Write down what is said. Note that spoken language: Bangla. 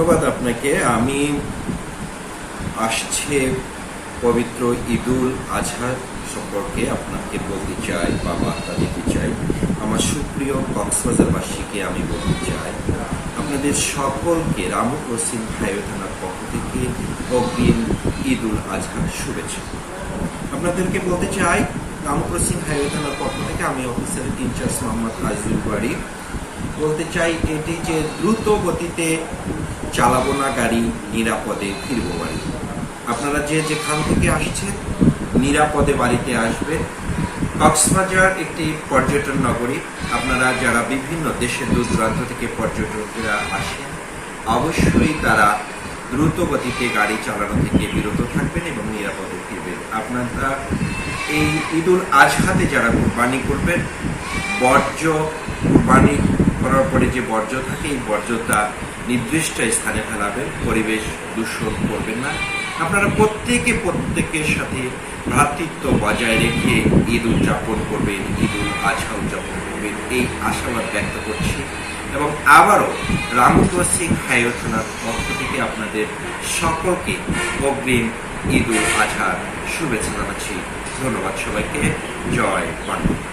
ধন্যবাদ আপনাকে। আমি আসছে পবিত্র ঈদুল আজহা সম্পর্কে আপনাকে বলতে চাই বা বার্তা দিতে চাই। আমার সুপ্রিয় কক্সবাজারবাসীকে আমি বলতে চাই, আপনাদের সকলকে রামপ্রসিম হাইওয়ে থানার পক্ষ থেকে অগ্রিম ঈদুল আজহার শুভেচ্ছা। আপনাদেরকে বলতে চাই রামপ্রসিম হাইওয়ে থানার পক্ষ থেকে আমি অফিসার ইনচার্জ মোহাম্মদ আজিজুল বাড়ি বলতে চাই, এটি যে দ্রুত গতিতে চালাবো না গাড়ি, নিরাপদে ফিরবো বাড়ি। আপনারা যে যেখান থেকে আসছেন, নিরাপদে বাড়িতে আসবেন কক্সবাজার একটি পর্যটন নগরী। আপনারা যারা বিভিন্ন দেশের দূর দূরান্ত থেকে পর্যটকরা আসেন, অবশ্যই তারা দ্রুত গতিতে গাড়ি চালানো থেকে বিরত থাকবেন এবং নিরাপদে ফিরবেন। আপনারা এই ঈদুল আজহাতে যারা কোরবানি করবেন, বর্জ্য কোরবানি করার পরে যে বর্জ্য থাকে, এই বর্জ্যটা নির্দিষ্ট স্থানে ফেলাবেন, পরিবেশ দূষণ করবেন না। আপনারা প্রত্যেকে প্রত্যেকের সাথে ভ্রাতৃত্ব বজায় রেখে ঈদ উদযাপন করবেন, ঈদ উল আজহা উদযাপন করবেন, এই আশাবাদ ব্যক্ত করছি। এবং আবারও সিং হাইওয়ে পক্ষ থেকে আপনাদের সকলকে অগ্রিম ঈদ উল আজহার শুভেচ্ছা জানাচ্ছি। ধন্যবাদ সবাইকে। জয় বাংলা।